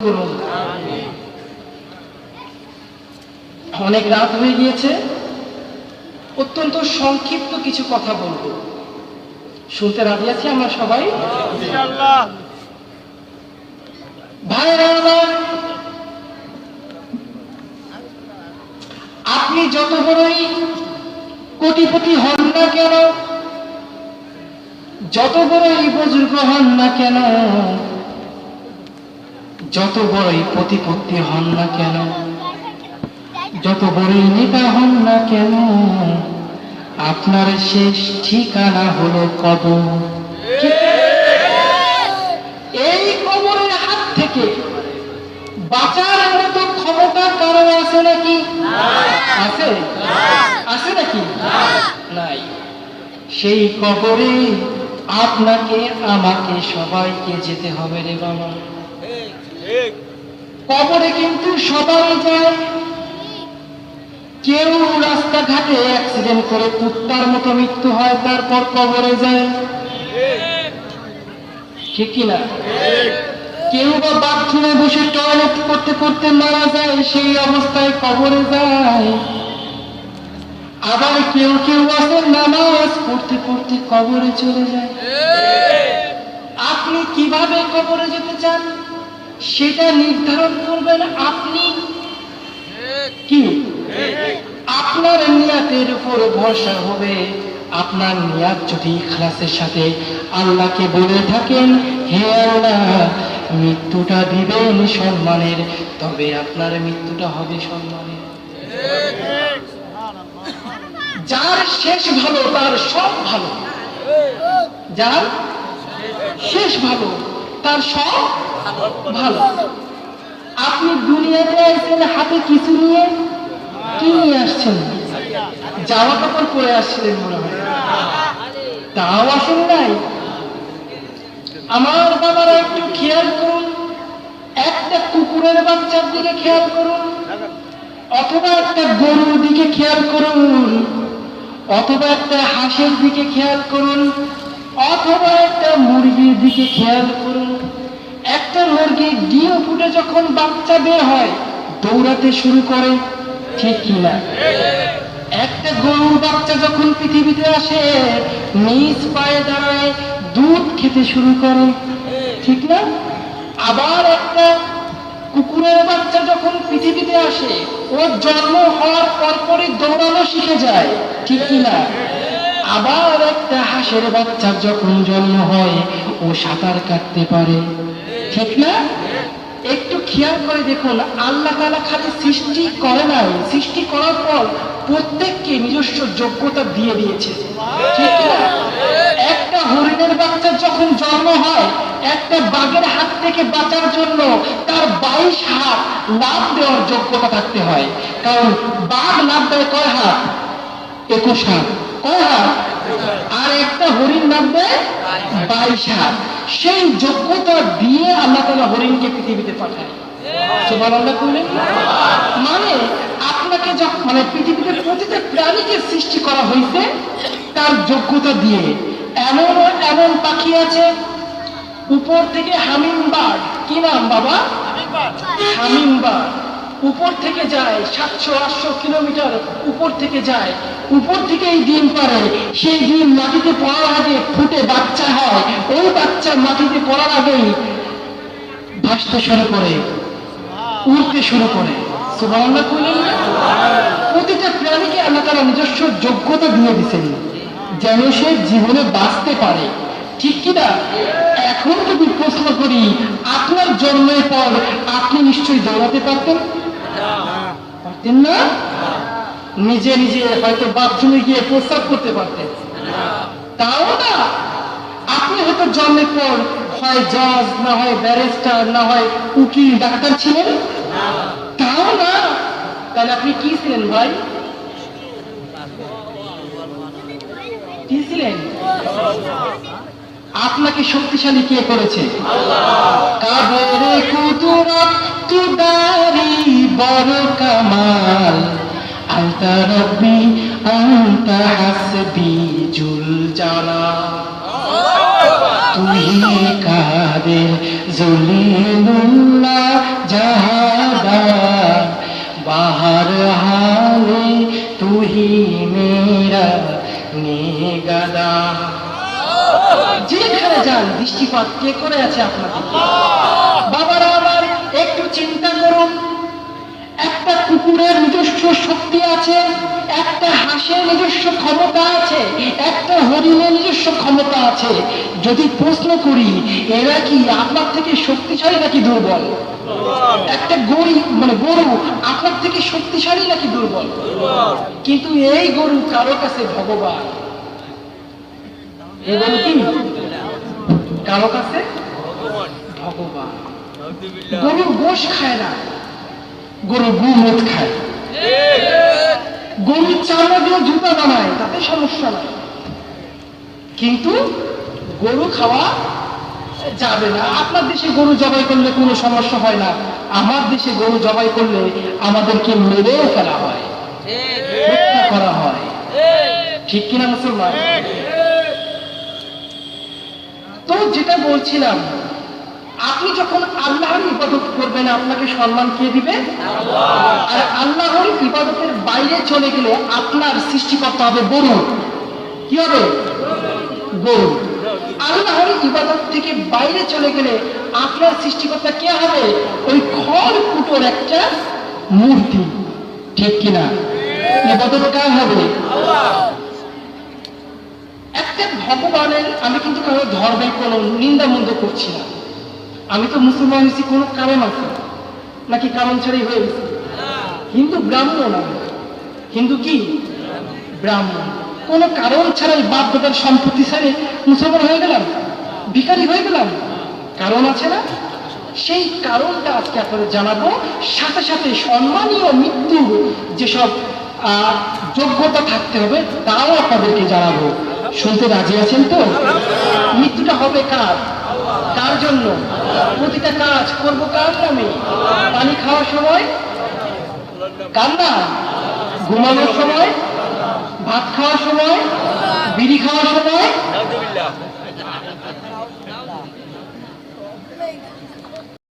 করুন অনেক রাত হয়ে গিয়েছে। অত্যন্ত সংক্ষিপ্ত কিছু কথা বলব। শুনতে রাজি আছি আমরা সবাই? ভাইরা আপনি যত বড়ই কোটিপতি হন না কেন যত বড়ই বুজুর্গ হন না কেন যত বড়ই প্রতিপত্তি হন না কেন, যত বড়ই নেতা হন না কেন, আপনার শেষ ঠিকানা হলো কবর। এই কবরের হাত থেকে বাঁচার মতো ক্ষমতা কারও আছে নাকি? আছে? আছে নাকি? নাই। সেই কবরে আপনাকে, আমাকে সবাইকে যেতে হবে রে বাবা। কবরে কিন্তু সবাই যায়। কেউ রাস্তাঘাটে অ্যাক্সিডেন্ট করে কুত্তার মতো মৃত্যু হয় তারপর কবরে যায়। ঠিক। না কেউ বা বাথরুমে বসে টয়লেট করতে করতে মারা যায় সেই অবস্থায় কবরে যায়। আবার কেউ কেউ আছে নামাজ পড়তে পড়তে কবরে চলে যায়। আপনি কীভাবে কবরে যেতে চান? সেটা নির্ধারণ করবেন আপনি। কি? আপনার নিয়াতের উপর ভরসা হবে। আপনার নিয়াত যদি ইখলাসের সাথে আল্লাহকে বলে থাকেন, হে আল্লাহ, মৃত্যুটা দিবেন সম্মানের, তবে আপনার মৃত্যুটা হবে সম্মানের। যার শেষ ভালো, তার সব ভালো। যার শেষ ভালো তার সব ভালো। আপনি দুনিয়াতে আসছেন হাতে কিছু নিয়ে কি নিয়ে আসছেন? জামা কাপড় পরে আসছিলেন মনে হয়। তাও আসেন নাই। আমার বাবারা একটু খেয়াল করুন, একটা কুকুরের বাচ্চার দিকে খেয়াল করুন, অথবা একটা গরুর দিকে খেয়াল করুন, অথবা একটা হাঁসের দিকে খেয়াল করুন, অথবা একটা মুরগির দিকে খেয়াল করুন। একটা মুরগির ডিম ফুটে যখন বাচ্চা বের হয়, দৌড়াতে শুরু করে, ঠিক কিনা? একটা গরুর বাচ্চা যখন পৃথিবীতে আসে, নিজ পায়ে দাঁড়ায়, দুধ খেতে শুরু করে, ঠিক না? আবার একটা কুকুরের বাচ্চা যখন পৃথিবীতে আসে ও জন্ম হওয়ার পরপরই দৌড়ানো শিখে যায়, ঠিক কিনা? আবার একটা হাঁসের বাচ্চার যখন জন্ম হয়, ও সাঁতার কাটতে পারে। ঠিক না? একটু খেয়াল করে দেখুন, আল্লাহ তালা খালি সৃষ্টি করে নাই। সৃষ্টি করার পর প্রত্যেককে নিজস্ব যোগ্যতা দিয়ে দিয়েছে। ঠিক না? একটা হরিণের বাচ্চা যখন জন্ম হয়, একটা বাঘের হাত থেকে বাঁচার জন্য তার বাইশ হাত লাভ দেওয়ার যোগ্যতা থাকতে হয়। কারণ বাঘ লাভ দেয় কয় হাত? একুশ হাত। কয় হাত? আর একটা হরিণ লাভ দেয় বাইশ হাত। সেই যোগ্যতা দিয়ে আল্লাহ তালা হরিণকে পৃথিবীতে পাঠায়? মানে আপনাকে মানে পৃথিবীতে প্রতিটা প্রাণীকে সৃষ্টি করা হয়েছে তার যোগ্যতা দিয়ে। এমন এমন পাখি আছে, উপর থেকে হামিং কি নাম বাবা? হামিং উপর থেকে যায় সাতশো, আটশো কিলোমিটার উপর থেকে যায়। উপর থেকেই ডিম পারে সেই ডিম মাটিতে পড়ার আগে ফুটে বাচ্চা হয়। ওই বাচ্চা মাটিতে পড়ার আগেই ভাসতে শুরু করে, উড়তে শুরু করে? প্রতিটা প্রাণীকে আল্লাহ তারা নিজস্ব যোগ্যতা দিয়ে দিচ্ছেন যেন সে জীবনে বাঁচতে পারে। ঠিক কিনা এখন যদি প্রশ্ন করি, আপনার জন্মের পর আপনি নিশ্চয়ই দৌড়াতে পারতেন? পারতেন না? নিজে নিজে হয়তো বাথরুমে গিয়ে প্রস্তাব করতে পারতেন। তাও না, আপনি হয়তো জন্মের পর হয় জজ, না হয় ব্যারিস্টার, না হয় উকিল, ডাক্তার ছিলেন? তাও না। তাহলে আপনি কি ছিলেন ভাই? কি ছিলেন? আপনাকে শক্তিশালী কে করেছে? কাবরে কুদরত, তুদারি বড় কামাল। أنت ربي أنت حسبي جل جلال তুই কাদের জলিলুল্লাহ, জাহাদার বাহার হালে তুই মেরা নিগাদা যেখানে যান, দৃষ্টিপাত কে করে আছে আপনার বাবারা, আমার একটু চিন্তা করুন। কুকুরের নিজস্ব শক্তি আছে, একটা হাঁসের নিজস্ব ক্ষমতা আছে, একটা হরিণের নিজস্ব ক্ষমতা আছে। যদি প্রশ্ন করি, এরা কি আপনার থেকে শক্তিশালী নাকি দুর্বল? একটা গরু মানে গরু আপনার থেকে শক্তিশালী নাকি দুর্বল? কিন্তু এই গরু কারও কাছে ভগবান? এই কি? কারও কাছে? ভগবান। গরু গোশ খায় না। গরু গুমুদ খায়। গরুর চামড়া দিয়ে জুতা বানায়, তাতে সমস্যা নাই। কিন্তু গরু খাওয়া যাবে না। আপনার দেশে গরু জবাই করলে কোনো সমস্যা হয় না। আমার দেশে গরু জবাই করলে আমাদেরকে মেরেও ফেলা হয়। করা হয়। ঠিক কিনা মুসলমান? তো যেটা বলছিলাম আপনি যখন আল্লাহর ইবাদত করবেন আপনাকে সম্মান কে দিবে? আর আল্লাহর ইবাদতের বাইরে চলে গেলে আপনার সৃষ্টিকর্তা হবে গরু। কি হবে? গরু। আল্লাহর ইবাদত থেকে বাইরে চলে গেলে আপনার সৃষ্টিকর্তা কে হবে? ওই খড় কুটোর একটা মূর্তি। ঠিক কিনা? ইবাদত কার হবে? একটা ভগবানের আমি কিন্তু কারও ধর্মের কোনো নিন্দা মন্দ করছি না। আমি তো মুসলমান হয়েছি, কোনো কারণ আছে? নাকি কারণ ছাড়াই হয়ে গেছি? হিন্দু ব্রাহ্মণ আমি হিন্দু কি? ব্রাহ্মণ। কোনো কারণ ছাড়াই বাপ দাদার সম্পত্তি ছাড়ে মুসলমান হয়ে গেলাম? ভিখারি হয়ে গেলাম? কারণ আছে না? সেই কারণটা আজকে আপনাদের জানাব। সাথে সাথে সম্মানীয় মৃত্যু যেসব যোগ্যতা থাকতে হবে, তাও আপনাদেরকে জানাব। শুনতে রাজি আছেন তো? মৃত্যুটা হবে কার? জন্য প্রতিটা কাজ করব কার নামে? পানি খাওয়ার সময়? কার না ঘুমানোর সময়? ভাত খাওয়ার সময়? বিড়ি খাওয়ার সময়?